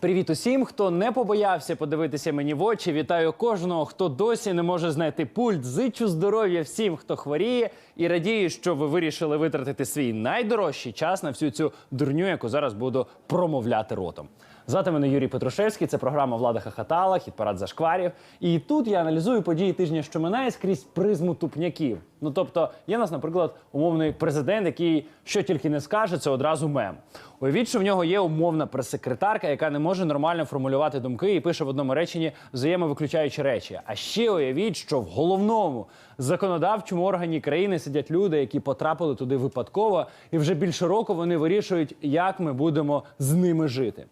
Привіт усім, хто не побоявся подивитися мені в очі. Вітаю кожного, хто досі не може знайти пульт. Зичу здоров'я всім, хто хворіє, і радію, що ви вирішили витратити свій найдорожчий час на всю цю дурню, яку зараз буду промовляти ротом. Звати мене Юрій Петрушевський. Це програма Влада Хахатала, хіт парад зашкварів. І тут я аналізую події тижня, що минає скрізь призму тупняків. Ну тобто, є нас, наприклад, умовний президент, який що тільки не скаже, це одразу мем. Уявіть, що в нього є умовна прес-секретарка, яка не може нормально формулювати думки і пише в одному реченні взаємовиключаючі речі. А ще уявіть, що в головному законодавчому органі країни сидять люди, які потрапили туди випадково, і вже більше року вони вирішують, як ми будемо з ними жити.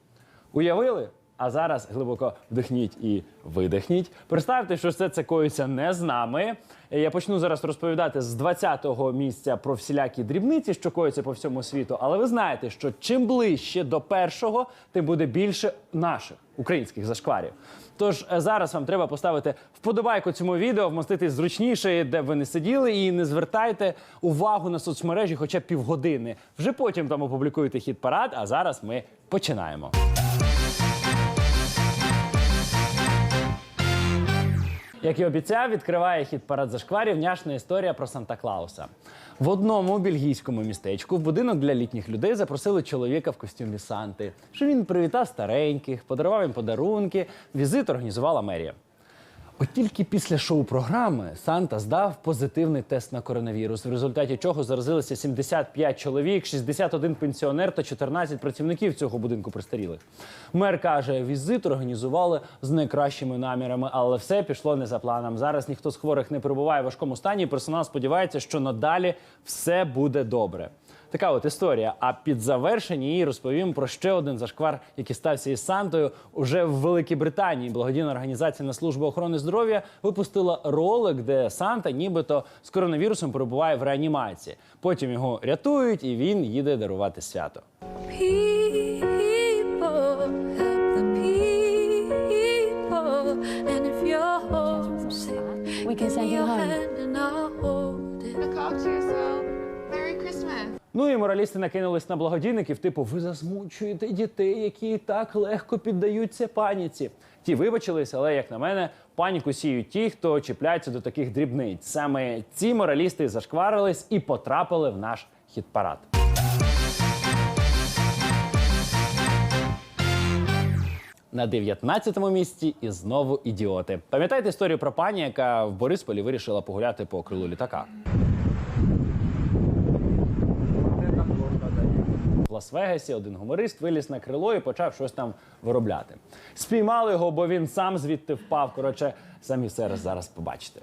Уявили? А зараз глибоко вдихніть і видихніть. Представте, що все це коїться не з нами. Я почну зараз розповідати з 20-го місця про всілякі дрібниці, що коїться по всьому світу. Але ви знаєте, що чим ближче до першого, тим буде більше наших українських зашкварів. Тож е, зараз вам треба поставити вподобайку цьому відео, вмоститись зручніше, де б ви не сиділи, і не звертайте увагу на соцмережі хоча б півгодини. Вже потім там опублікуєте хіт парад. А зараз ми починаємо. Як і обіцяв, відкриває хід парад зашкварів няшна історія про Санта Клауса. В одному бельгійському містечку в будинок для літніх людей запросили чоловіка в костюмі Санти, що він привітав стареньких, подарував їм подарунки. Візит організувала мерія. От тільки після шоу-програми Санта здав позитивний тест на коронавірус, в результаті чого заразилися 75 чоловік, 61 пенсіонер та 14 працівників цього будинку престарілих. Мер каже, візит організували з найкращими намірами, але все пішло не за планом. Зараз ніхто з хворих не перебуває в важкому стані. і Персонал сподівається, що надалі все буде добре. Така от історія. А під завершення її розповім про ще один зашквар, який стався із Сантою. Уже в Великій Британії благодійна організація на службу охорони здоров'я випустила ролик, де Санта нібито з коронавірусом перебуває в реанімації. Потім його рятують, і він їде дарувати свято. We can send you home. Look after yourself. Merry Christmas. Ну і моралісти накинулись на благодійників, типу, ви засмучуєте дітей, які і так легко піддаються паніці. Ті вибачились, але як на мене, паніку сіють ті, хто чіпляється до таких дрібниць. Саме ці моралісти зашкварились і потрапили в наш хіт-парад. На 19-му місці і знову ідіоти. Пам'ятаєте історію про пані, яка в Борисполі вирішила погуляти по крилу літака? Лас-Вегасі один гуморист виліз на крило і почав щось там виробляти. Спіймали його, бо він сам звідти впав. Коротше, самі все зараз побачите.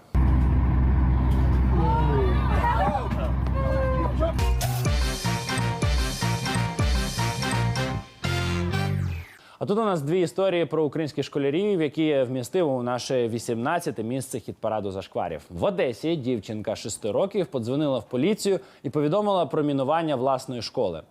А тут у нас дві історії про українських школярів, які вмістив у наше 18-те місце хіт-параду зашкварів. В Одесі дівчинка 6 років подзвонила в поліцію і повідомила про мінування власної школи.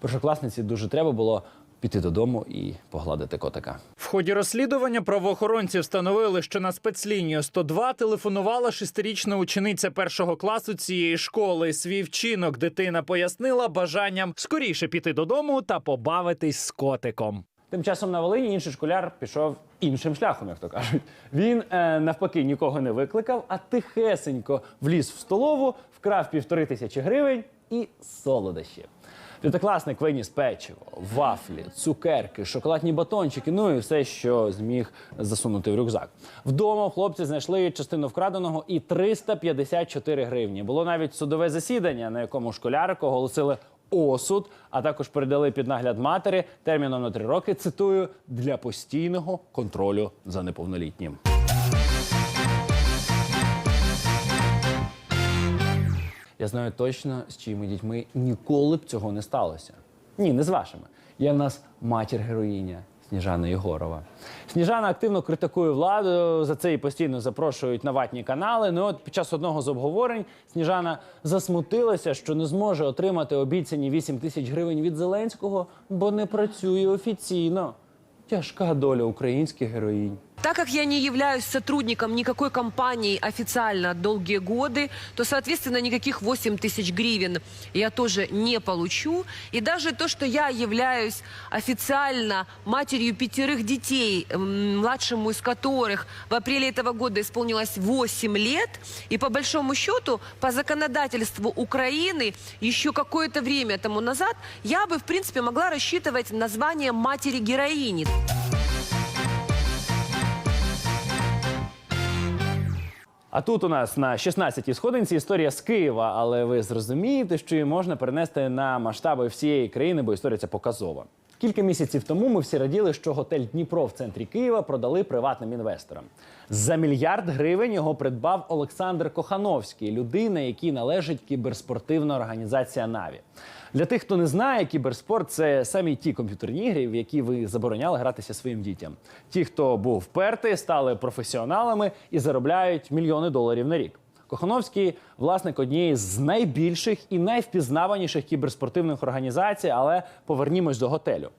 Першокласниці дуже треба було піти додому і погладити котика. В ході розслідування правоохоронці встановили, що на спецлінію 102 телефонувала шестирічна учениця першого класу цієї школи. Свій вчинок дитина пояснила бажанням скоріше піти додому та побавитись з котиком. Тим часом на Волині інший школяр пішов іншим шляхом, як то кажуть. Він е, навпаки нікого не викликав, а тихесенько вліз в столову, вкрав півтори тисячі гривень і солодощі. П'ятикласник виніс печиво, вафлі, цукерки, шоколадні батончики, ну і все, що зміг засунути в рюкзак. Вдома хлопці знайшли частину вкраденого і 354 гривні. Було навіть судове засідання, на якому школярку оголосили осуд, а також передали під нагляд матері терміном на три роки. Цитую для постійного контролю за неповнолітнім. Я знаю точно, з чиїми дітьми ніколи б цього не сталося. Ні, не з вашими. Є в нас матір героїня Сніжана Єгорова. Сніжана активно критикує владу. За це її постійно запрошують на ватні канали. Ну от під час одного з обговорень Сніжана засмутилася, що не зможе отримати обіцяні 8 тисяч гривень від Зеленського, бо не працює офіційно. Тяжка доля українських героїнь. Так как я не являюсь сотрудником никакой компании официально долгие годы, то, соответственно, никаких 8 тысяч гривен я тоже не получу. И даже то, что я являюсь официально матерью пятерых детей, младшему из которых в апреле этого года исполнилось 8 лет, и по большому счету, по законодательству Украины, еще какое-то время тому назад, я бы, в принципе, могла рассчитывать на звание матери-героини. А тут у нас на 16-й сходинці історія з Києва, але ви зрозумієте, що її можна перенести на масштаби всієї країни, бо історія ця показова. Кілька місяців тому ми всі раділи, що готель Дніпро в центрі Києва продали приватним інвесторам. За мільярд гривень його придбав Олександр Кохановський, людина, якій належить кіберспортивна організація Наві. Для тих, хто не знає, кіберспорт це самі ті комп'ютерні ігри, в які ви забороняли гратися своїм дітям. Ті, хто був впертий, стали професіоналами і заробляють мільйони доларів на рік. Кохановський власник однієї з найбільших і найвпізнаваніших кіберспортивних організацій, але повернімось до готелю.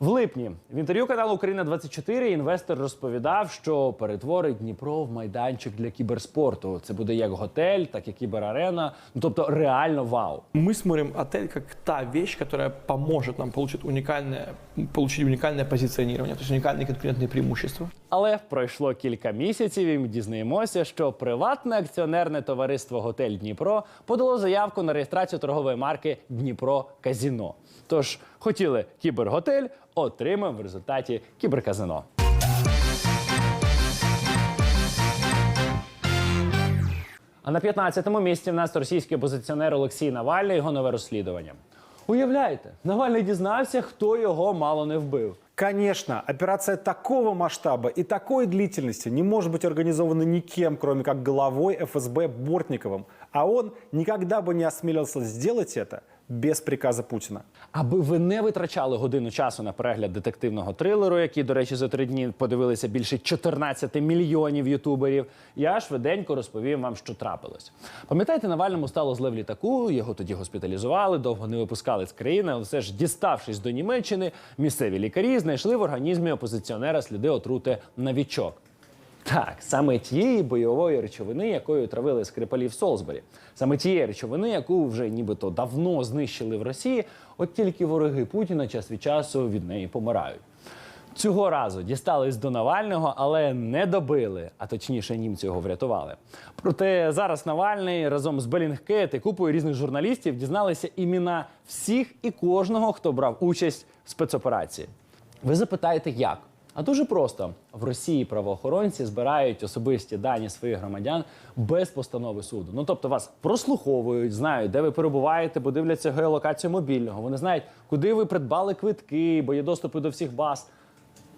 В липні в інтерв'ю каналу Україна 24 інвестор розповідав, що перетворить Дніпро в майданчик для кіберспорту. Це буде як готель, так і кіберарена. Ну тобто реально вау. Мы смотрим отель как та вещь, которая поможет нам получить уникальное, получить уникальное позиционирование, то есть уникальные конкурентные преимущества. Але пройшло кілька місяців, і ми дізнаємося, що приватне акціонерне товариство Готель Дніпро подало заявку на реєстрацію торгової марки Дніпро Казіно. Тож хотіли кіберготель, отримав в результаті кіберказино. А на 15-му місці в нас російський опозиціонер Олексій Навальний, його нове розслідування. Уявляєте, Навальний дізнався, хто його мало не вбив. Конечно, операция такого масштаба и такой длительности не может быть организована никем, кроме как главой ФСБ Бортниковым. А он никогда бы не осмелился сделать это без приказа Путина. Аби ви не витрачали годину часу на перегляд детективного трилеру, який, до речі, за три дні подивилися більше 14 мільйонів ютуберів, я швиденько розповім вам, що трапилось. Пам'ятаєте, Навальному стало зле в літаку, його тоді госпіталізували, довго не випускали з країни, але все ж діставшись до Німеччини, місцеві лікарі знайшли в організмі опозиціонера сліди отрути новічок. Так, саме тієї бойової речовини, якою травили скрипалів Солсбері, саме тієї речовини, яку вже нібито давно знищили в Росії, от тільки вороги Путіна час від часу від неї помирають. Цього разу дістались до Навального, але не добили, а точніше, німці його врятували. Проте зараз Навальний разом з Белінгкет і купою різних журналістів дізналися імена всіх і кожного, хто брав участь в спецоперації. Ви запитаєте, як? А дуже просто в Росії правоохоронці збирають особисті дані своїх громадян без постанови суду. Ну тобто вас прослуховують, знають, де ви перебуваєте, бо дивляться геолокацію мобільного. Вони знають, куди ви придбали квитки, бо є доступи до всіх баз.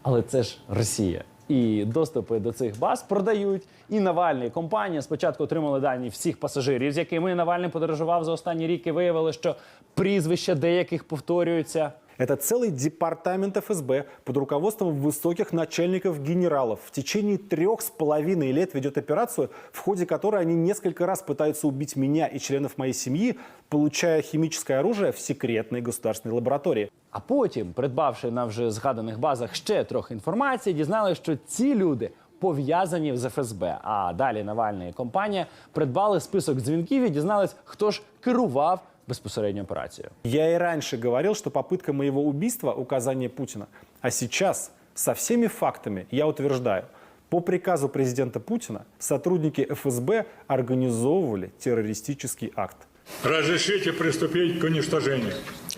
Але це ж Росія. І доступи до цих баз продають. І Навальний компанія спочатку отримали дані всіх пасажирів, з якими Навальний подорожував за останні рік, і виявили, що прізвища деяких повторюються. Это целый департамент ФСБ под руководством высоких начальников-генералов в течение трех с половиной лет ведет операцию, в ходе которой они несколько раз пытаются убить меня и членов моей семьи, получая химическое оружие в секретной государственной лаборатории. А потім, придбавши на вже згаданих базах ще трохи інформації, дізналися, що ці люди пов'язані з ФСБ. А далі Навальний і компанія придбали список дзвінків і дізнались, хто ж керував безпосередньо операцією. Я и раньше говорил, что попытка моего убийства – указание Путина. А сейчас со всеми фактами я утверждаю, по приказу президента Путина сотрудники ФСБ организовывали террористический акт. Разрешите приступить к уничтожению.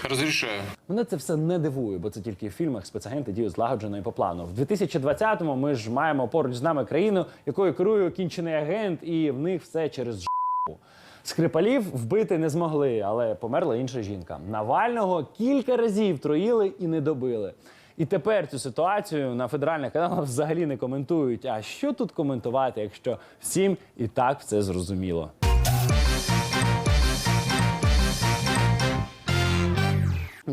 Разрешаю. Мене це все не дивує, бо це тільки в фільмах спецагенти діють злагоджено і по плану. В 2020-му ми ж маємо поруч з нами країну, якою керує кінчений агент, і в них все через жопу. Скрипалів вбити не змогли, але померла інша жінка. Навального кілька разів троїли і не добили. І тепер цю ситуацію на федеральних каналах взагалі не коментують. А що тут коментувати, якщо всім і так все зрозуміло?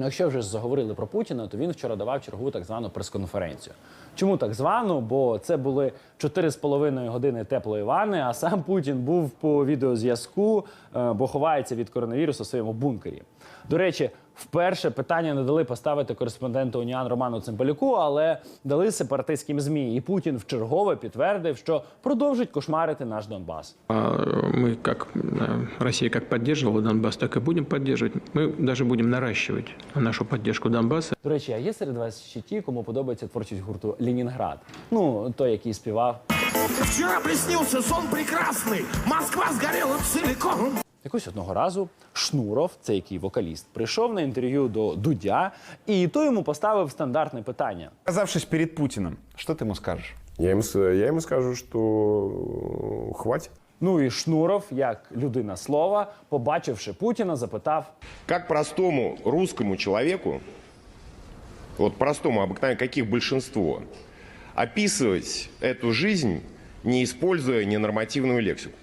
Ну, якщо вже заговорили про Путіна, то він вчора давав чергову так звану прес-конференцію. Чому так звану? Бо це були 4,5 години теплої ванни, а сам Путін був по відеозв'язку, е, бо ховається від коронавірусу в своєму бункері. До речі, вперше питання не дали поставити кореспонденту Уніан Роману Цимбалюку, але дали сепаратистським змі. І Путін вчергове підтвердив, що продовжить кошмарити наш Донбас. А Мы, как э, Россия, как поддерживала Донбасс, так и будем поддерживать. Мы даже будем наращивать нашу поддержку Донбасса. До речі, а є серед вас ще ті, кому подобається творчість гурту Ленінград? Ну той, який співав. Вчера приснился сон прекрасный. Москва сгорела целиком. Якось одного разу Шнуров, це який вокаліст, прийшов на інтерв'ю до Дудя, і той йому поставив стандартне питання. Оказавшись перед Путиным, что ты ему скажешь? Я ему, с- я ему скажу, что э, хватит. Ну і Шнуров, як людина слова, побачивши Путіна, запитав: Как простому русскому человеку, вот простому, обыкновенному, каких большинство, описывать эту жизнь, не используя ненормативную лексику?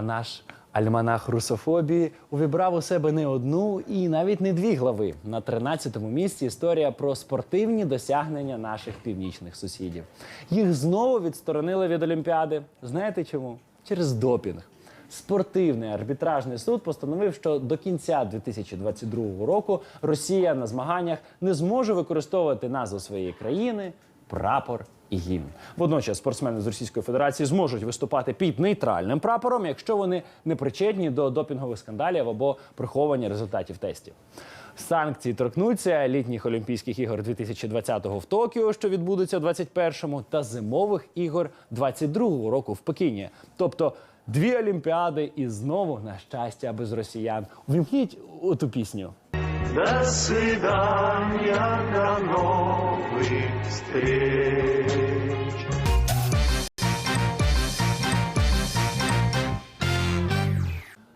А наш альманах русофобії увібрав у себе не одну і навіть не дві глави. На 13-му місці історія про спортивні досягнення наших північних сусідів. Їх знову відсторонили від Олімпіади. Знаєте чому? Через допінг. Спортивний арбітражний суд постановив, що до кінця 2022 року Росія на змаганнях не зможе використовувати назву своєї країни, прапор і гімн. Водночас спортсмени з Російської Федерації зможуть виступати під нейтральним прапором, якщо вони не причетні до допінгових скандалів або приховання результатів тестів. Санкції торкнуться літніх Олімпійських ігор 2020-го в Токіо, що відбудуться у 21-му, та зимових ігор 22-го року в Пекіні. Тобто дві олімпіади і знову на щастя без росіян. Увімкніть оту пісню. До свидания, до новых встреч.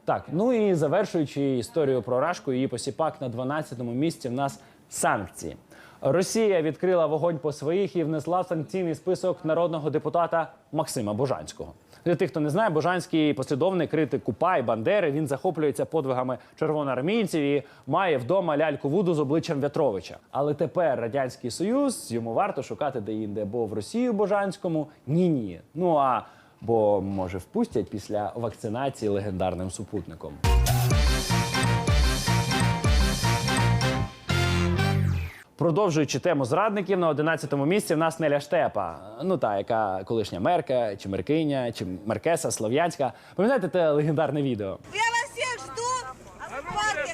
Так, ну і завершуючи історію про Рашку, її посіпак на 12-му місці в нас санкції. Росія відкрила вогонь по своїх і внесла в санкційний список народного депутата Максима Божанського. Для тих, хто не знає, Божанський послідовний критик Купа і Бандери. Він захоплюється подвигами червоноармійців і має вдома ляльку Вуду з обличчям В'ятровича. Але тепер радянський союз йому варто шукати де-інде, бо в Росію Божанському ні ні. Ну а бо може впустять після вакцинації легендарним супутником. Продовжуючи тему зрадників, на 11-му місці в нас Неля Штепа. Ну та яка колишня мерка, чи меркиня, чи меркеса, слов'янська. Пам'ятаєте те легендарне відео? Я вас всех жду в парке.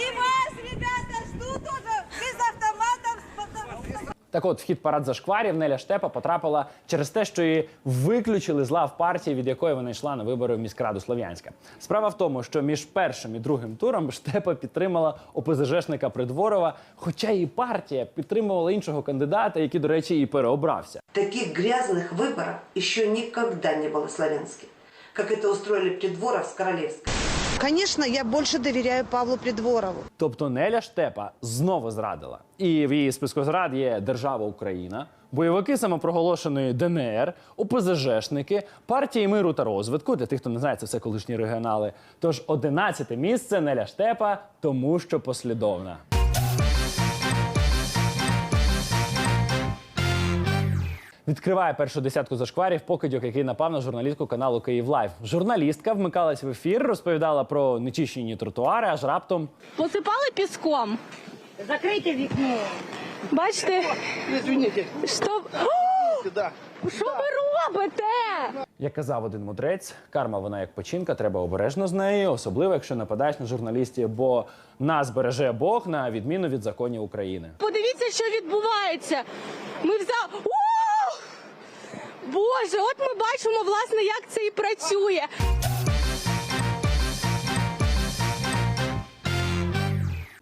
И вас, ребята, жду тоже без автоматов. Так от, в хід парад зашкварів Неля Штепа потрапила через те, що її виключили з лав партії, від якої вона йшла на вибори в міськраду Слов'янська. Справа в тому, що між першим і другим туром Штепа підтримала ОПЗЖшника Придворова, хоча її партія підтримувала іншого кандидата, який, до речі, і переобрався. Таких грязных выборов еще никогда не было в Славянске, как это устроили Придворов с Королевской. Конечно, я більше довіряю Павлу Придворову. Тобто Неля Штепа знову зрадила. І в її списку зрад є держава Україна, бойовики самопроголошеної ДНР, ОПЗЖшники, партії миру та розвитку. Для тих, хто не знає, це все колишні регіонали. Тож 11 місце Неля Штепа, тому що послідовна. Відкриває першу десятку зашкварів покидьок, який напав на журналістку каналу Київ Лайв. Журналістка вмикалась в ефір, розповідала про нечищені тротуари, аж раптом Посипали піском. Закрийте вікно. Бачите? Що... Що ви робите? Як казав один мудрець, карма вона як печінка, треба обережно з нею, особливо якщо нападаєш на журналістів, бо нас береже Бог на відміну від законів України. Подивіться, що відбувається. Ми взяли. Боже, от ми бачимо, власне, як це і працює.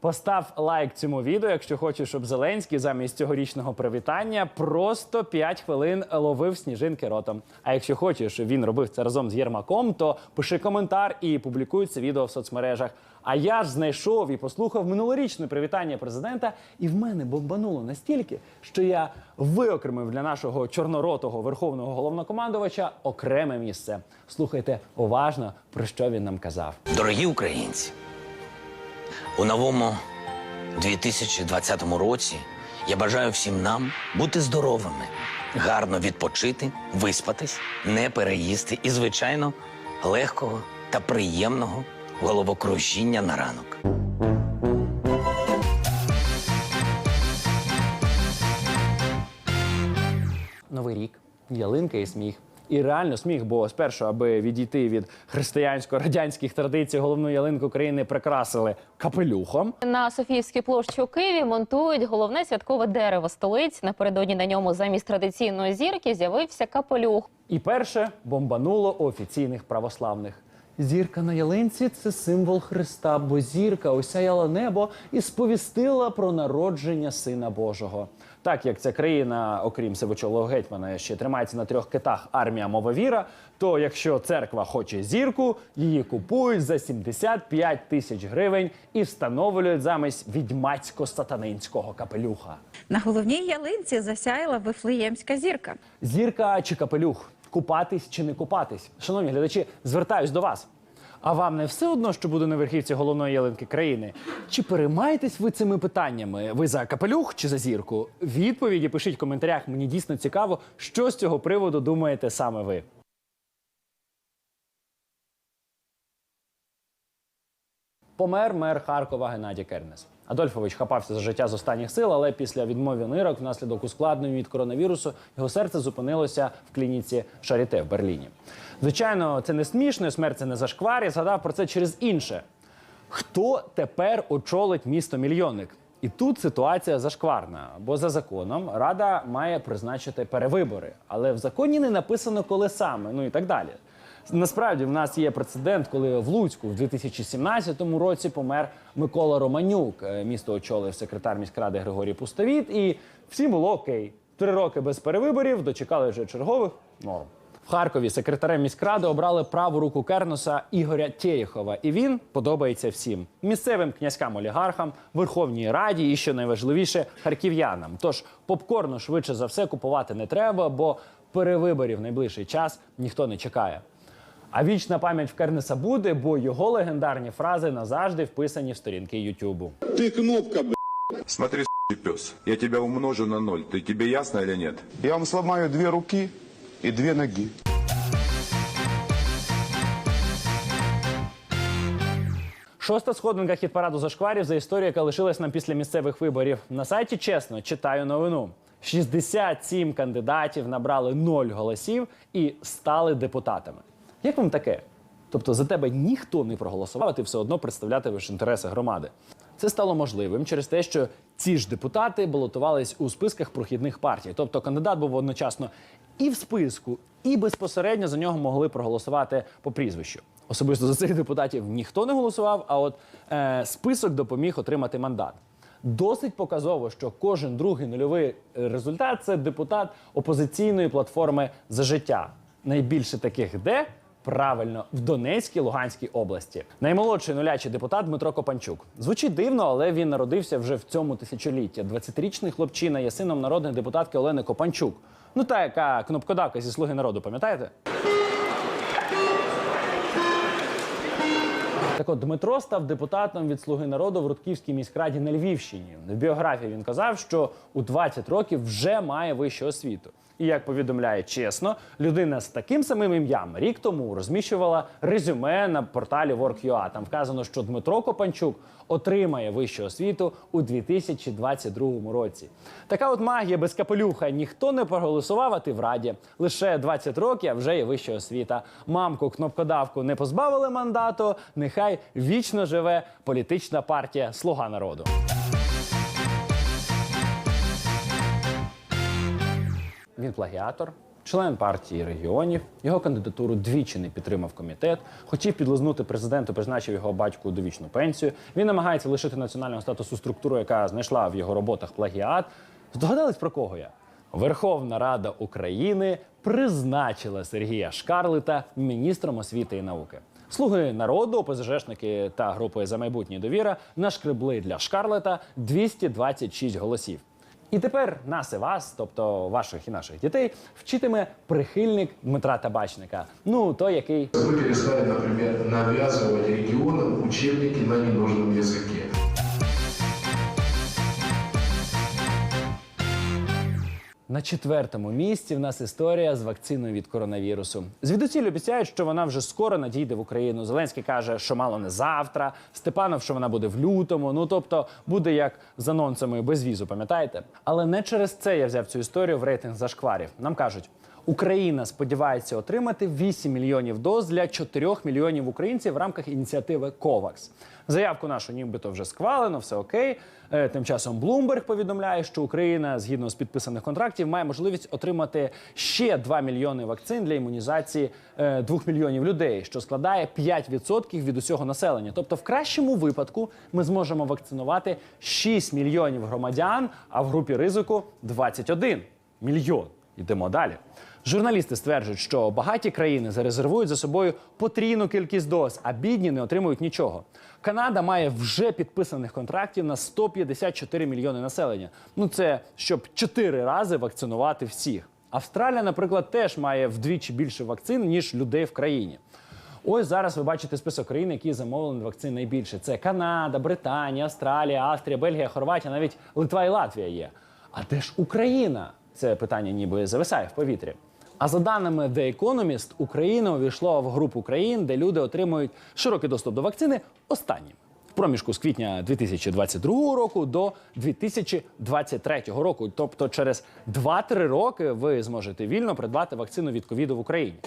Постав лайк цьому відео, якщо хочеш, щоб Зеленський замість цьогорічного привітання просто 5 хвилин ловив сніжинки ротом. А якщо хочеш, щоб він робив це разом з Єрмаком, то пиши коментар і публікуй це відео в соцмережах. А я ж знайшов і послухав минулорічне привітання президента, і в мене бомбануло настільки, що я виокремив для нашого чорноротого верховного головнокомандувача окреме місце. Слухайте уважно, про що він нам казав. Дорогі українці, у новому 2020 році я бажаю всім нам бути здоровими, гарно відпочити, виспатись, не переїсти і, звичайно, легкого та приємного головокружіння на ранок. Новий рік, ялинка і сміх. І реально сміх, бо спершу, аби відійти від християнсько-радянських традицій, головну ялинку країни прикрасили капелюхом. На Софіївській площі у Києві монтують головне святкове дерево столиць. Напередодні на ньому замість традиційної зірки з'явився капелюх. І перше бомбануло у офіційних православних. Зірка на ялинці це символ Христа, бо зірка осяяла небо і сповістила про народження Сина Божого. Так як ця країна, окрім сивочолого гетьмана, ще тримається на трьох китах армія мова віра, то якщо церква хоче зірку, її купують за 75 тисяч гривень і встановлюють замість відьмацько-сатанинського капелюха. На головній ялинці засяяла вифлеємська зірка. Зірка чи капелюх? Купатись чи не купатись? Шановні глядачі, звертаюсь до вас. А вам не все одно, що буде на верхівці головної ялинки країни? Чи переймаєтесь ви цими питаннями? Ви за капелюх чи за зірку? Відповіді пишіть в коментарях. Мені дійсно цікаво, що з цього приводу думаєте саме ви. Помер мер Харкова Геннадій Кернес. Адольфович хапався за життя з останніх сил, але після відмови нирок внаслідок ускладнень від коронавірусу його серце зупинилося в клініці Шаріте в Берліні. Звичайно, це не смішно, смерть це не зашквар. Я згадав про це через інше. Хто тепер очолить місто мільйонник? І тут ситуація зашкварна, бо за законом рада має призначити перевибори, але в законі не написано коли саме, ну і так далі. Насправді в нас є прецедент, коли в Луцьку в 2017 році помер Микола Романюк. Е, Місто очолив секретар міськради Григорій Пустовіт, і всім було окей. Три роки без перевиборів дочекали вже чергових норм. В Харкові секретарем міськради обрали праву руку Керноса Ігоря Терехова, і він подобається всім місцевим князькам олігархам, Верховній Раді і що найважливіше харків'янам. Тож попкорну швидше за все купувати не треба, бо перевиборів найближчий час ніхто не чекає. А вічна пам'ять в Кернеса буде, бо його легендарні фрази назавжди вписані в сторінки Ютубу. Ты кнопка, б***ь. Смотри, пес, я тебя умножу на ноль. Ты тебе ясно или нет? Я вам сломаю две руки и две ноги. Шоста сходинка хіт-параду зашкварів за історію, яка лишилась нам після місцевих виборів. На сайті чесно читаю новину. 67 кандидатів набрали 0 голосів і стали депутатами. Як вам таке? Тобто за тебе ніхто не проголосував, а ти все одно представлятимеш інтереси громади. Це стало можливим через те, що ці ж депутати балотувались у списках прохідних партій. Тобто кандидат був одночасно і в списку, і безпосередньо за нього могли проголосувати по прізвищу. Особисто за цих депутатів ніхто не голосував, а от е, список допоміг отримати мандат. Досить показово, що кожен другий нульовий результат це депутат опозиційної платформи за життя. Найбільше таких де правильно в Донецькій Луганській області. Наймолодший нулячий депутат Дмитро Копанчук. Звучить дивно, але він народився вже в цьому тисячолітті. 20-річний хлопчина є сином народної депутатки Олени Копанчук. Ну та яка кнопкодавка зі слуги народу, пам'ятаєте? Так от Дмитро став депутатом від Слуги народу в Рудківській міськраді на Львівщині. В біографії він казав, що у 20 років вже має вищу освіту. І як повідомляє чесно, людина з таким самим ім'ям рік тому розміщувала резюме на порталі Work.ua. Там вказано, що Дмитро Копанчук отримає вищу освіту у 2022 році. Така от магія без капелюха. Ніхто не проголосував, а ти в раді. Лише 20 років а вже є вища освіта. Мамку кнопкодавку не позбавили мандату. Нехай вічно живе політична партія Слуга народу. Він плагіатор, член партії регіонів. Його кандидатуру двічі не підтримав комітет. Хотів підлизнути президенту, призначив його батьку довічну пенсію. Він намагається лишити національного статусу структуру, яка знайшла в його роботах плагіат. Здогадались про кого я? Верховна Рада України призначила Сергія Шкарлета міністром освіти і науки. Слуги народу, ОПЗЖшники та групи за майбутнє довіра нашкребли для Шкарлета 226 голосів. І тепер нас і вас, тобто ваших і наших дітей, вчитиме прихильник Дмитра Табачника. Ну той, який Мы перестали, например, навязывать регионам учебники на ненужном языке. На четвертому місці в нас історія з вакциною від коронавірусу. Звідусіль обіцяють, що вона вже скоро надійде в Україну. Зеленський каже, що мало не завтра. Степанов, що вона буде в лютому. Ну тобто буде як з анонсами без візу, пам'ятаєте? Але не через це я взяв цю історію в рейтинг зашкварів. Нам кажуть. Україна сподівається отримати 8 мільйонів доз для 4 мільйонів українців в рамках ініціативи COVAX. Заявку нашу нібито вже схвалено, все окей. Е, Тим часом Bloomberg повідомляє, що Україна, згідно з підписаних контрактів, має можливість отримати ще 2 мільйони вакцин для імунізації 2 мільйонів людей, що складає 5% від усього населення. Тобто, в кращому випадку ми зможемо вакцинувати 6 мільйонів громадян, а в групі ризику 21 мільйон. Йдемо далі. Журналісти стверджують, що багаті країни зарезервують за собою потрійну кількість доз, а бідні не отримують нічого. Канада має вже підписаних контрактів на 154 мільйони населення. Ну це щоб чотири рази вакцинувати всіх. Австралія, наприклад, теж має вдвічі більше вакцин ніж людей в країні. Ось зараз ви бачите список країн, які замовили вакцин найбільше. Це Канада, Британія, Австралія, Австрія, Бельгія, Хорватія, навіть Литва і Латвія є. А де ж Україна? Це питання ніби зависає в повітрі. А за даними The Economist, Україна увійшла в групу країн, де люди отримують широкий доступ до вакцини останнім. Проміжку з квітня 2022 року до 2023 року. Тобто через 2-3 роки ви зможете вільно придбати вакцину від ковіду в Україні.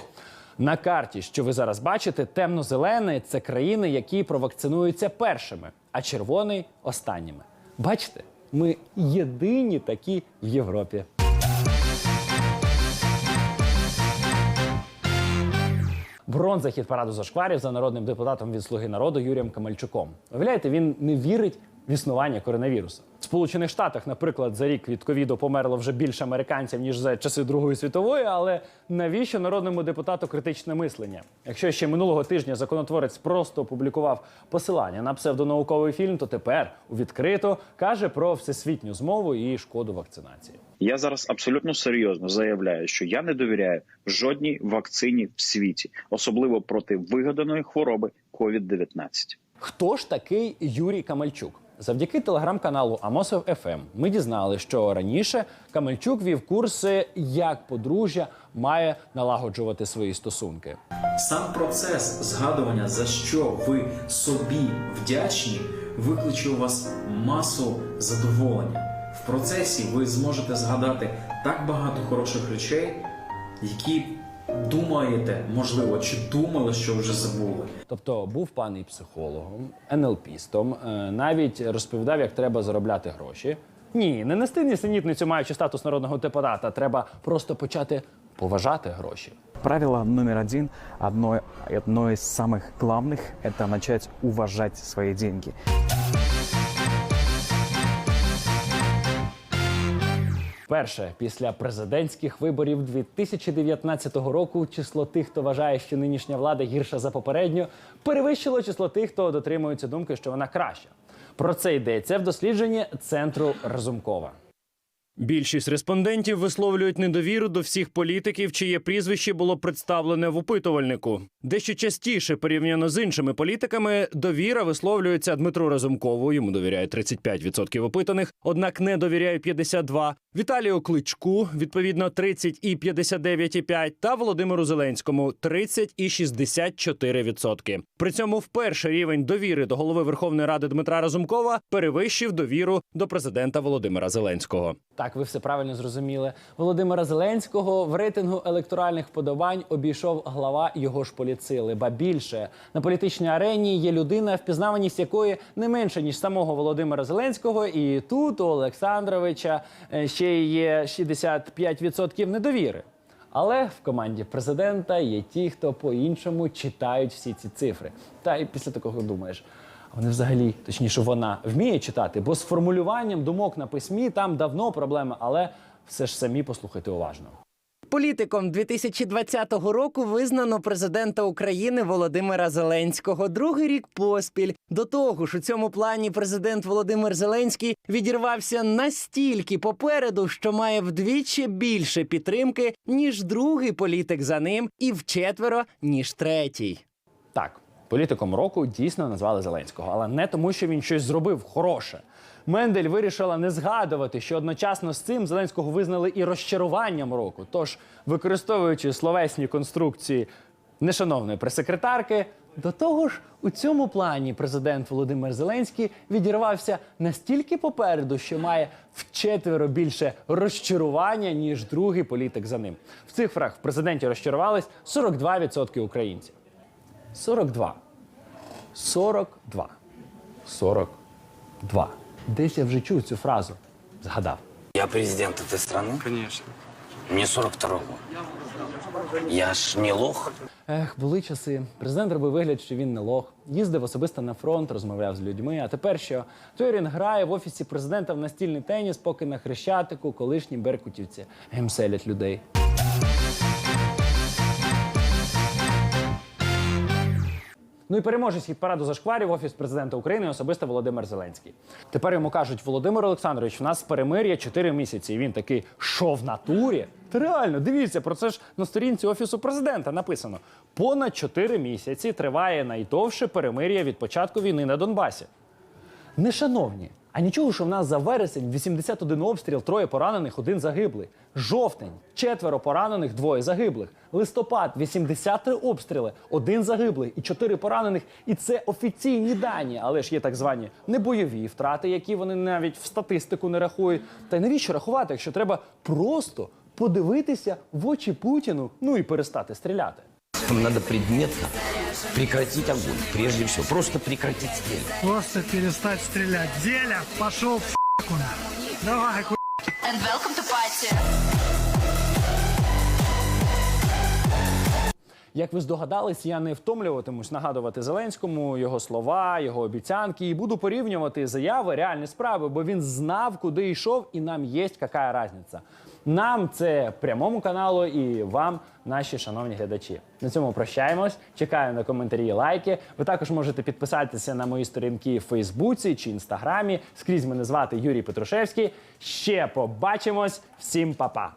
На карті, що ви зараз бачите, темно-зелений це країни, які провакцинуються першими, а червоний останніми. Бачите, ми єдині такі в Європі. Бронза хід параду зашкварів за народним депутатом від Слуги народу Юрієм Камальчуком. Уявляєте, він не вірить існування коронавірусу. В Сполучених Штатах, наприклад, за рік від ковіду померло вже більше американців ніж за часи Другої світової. Але навіщо народному депутату критичне мислення? Якщо ще минулого тижня законотворець просто опублікував посилання на псевдонауковий фільм, то тепер у відкрито каже про всесвітню змову і шкоду вакцинації. Я зараз абсолютно серйозно заявляю, що я не довіряю жодній вакцині в світі, особливо проти вигаданої хвороби COVID-19. Хто ж такий Юрій Камальчук? Завдяки телеграм-каналу Амосов ФМ ми дізнали, що раніше Камальчук вів курси, як подружжя має налагоджувати свої стосунки. Сам процес згадування, за що ви собі вдячні, викличе у вас масу задоволення. В процесі ви зможете згадати так багато хороших речей, які думаєте, можливо, чи думали, що вже забули. Тобто був пан і психологом, НЛПістом, е, навіть розповідав, як треба заробляти гроші. Ні, не нести нісенітницю, маючи статус народного депутата. Треба просто почати поважати гроші. Правило номер один, одно, одно из самых главных, это начать уважать свои деньги. Перше, після президентських виборів 2019 року число тих, хто вважає, що нинішня влада гірша за попередню, перевищило число тих, хто дотримується думки, що вона краща. Про це йдеться в дослідженні центру Разумкова. Більшість респондентів висловлюють недовіру до всіх політиків, чиє прізвище було представлене в опитувальнику. Дещо частіше порівняно з іншими політиками, довіра висловлюється Дмитру Разумкову. Йому довіряє 35% опитаних, однак не довіряє 52%. Віталію Кличку відповідно 30 і 59,5%, та Володимиру Зеленському 30 і 64%. При цьому вперше рівень довіри до голови Верховної Ради Дмитра Разумкова перевищив довіру до президента Володимира Зеленського. Так, ви все правильно зрозуміли. Володимира Зеленського в рейтингу електоральних вподобань обійшов глава його ж поліцили. Ба більше на політичній арені є людина, впізнаваність якої не менше ніж самого Володимира Зеленського. І тут у Олександровича е, ще є 65% недовіри. Але в команді президента є ті, хто по-іншому читають всі ці цифри. Та і після такого думаєш. Вони взагалі, точніше, вона вміє читати, бо з формулюванням думок на письмі там давно проблеми, але все ж самі послухайте уважно. Політиком 2020 року визнано президента України Володимира Зеленського другий рік поспіль. До того ж, у цьому плані президент Володимир Зеленський відірвався настільки попереду, що має вдвічі більше підтримки ніж другий політик за ним, і вчетверо ніж третій. Так, політиком року дійсно назвали Зеленського, але не тому, що він щось зробив хороше. Мендель вирішила не згадувати, що одночасно з цим Зеленського визнали і розчаруванням року. Тож, використовуючи словесні конструкції нешановної прес-секретарки, до того ж, у цьому плані президент Володимир Зеленський відірвався настільки попереду, що має вчетверо більше розчарування, ніж другий політик за ним. В цифрах в президенті розчарувались 42% українців. 42. 42. 42. Десь я вже чув цю фразу. Згадав. Я президент этой страны? Конечно. Мне 42 Я ж не лох. Ех, були часи. Президент робив вигляд, що він не лох. Їздив особисто на фронт, розмовляв з людьми. А тепер що? Той він грає в офісі президента в настільний теніс, поки на хрещатику колишні беркутівці гемселять людей. Ну і переможець хід параду зашкварів офіс президента України особисто Володимир Зеленський. Тепер йому кажуть, Володимир Олександрович, в нас перемир'я 4 місяці. І він такий, що в натурі? Та реально, дивіться, про це ж на сторінці офісу президента написано: понад 4 місяці триває найдовше перемир'я від початку війни на Донбасі. Нешановні, а нічого, що в нас за вересень 81 обстріл, троє поранених, один загиблий. Жовтень четверо поранених, двоє загиблих. Листопад 83 обстріли, один загиблий і чотири поранених. І це офіційні дані, але ж є так звані небойові втрати, які вони навіть в статистику не рахують. Та й навіщо рахувати, якщо треба просто подивитися в очі Путіну, ну і перестати стріляти. Нам надо предметно прекратить огонь. Прежде всего, просто прекратить стрельбу. Просто перестать стрелять. Деля, пошел в Давай, And welcome to party. Як ви здогадались, я не втомлюватимусь нагадувати Зеленському його слова, його обіцянки і буду порівнювати заяви, реальні справи, бо він знав, куди йшов, і нам є яка різниця. Нам це прямому каналу і вам, наші шановні глядачі. На цьому прощаємось. Чекаю на коментарі і лайки. Ви також можете підписатися на мої сторінки в Фейсбуці чи Інстаграмі. Скрізь мене звати Юрій Петрушевський. Ще побачимось. Всім па-па!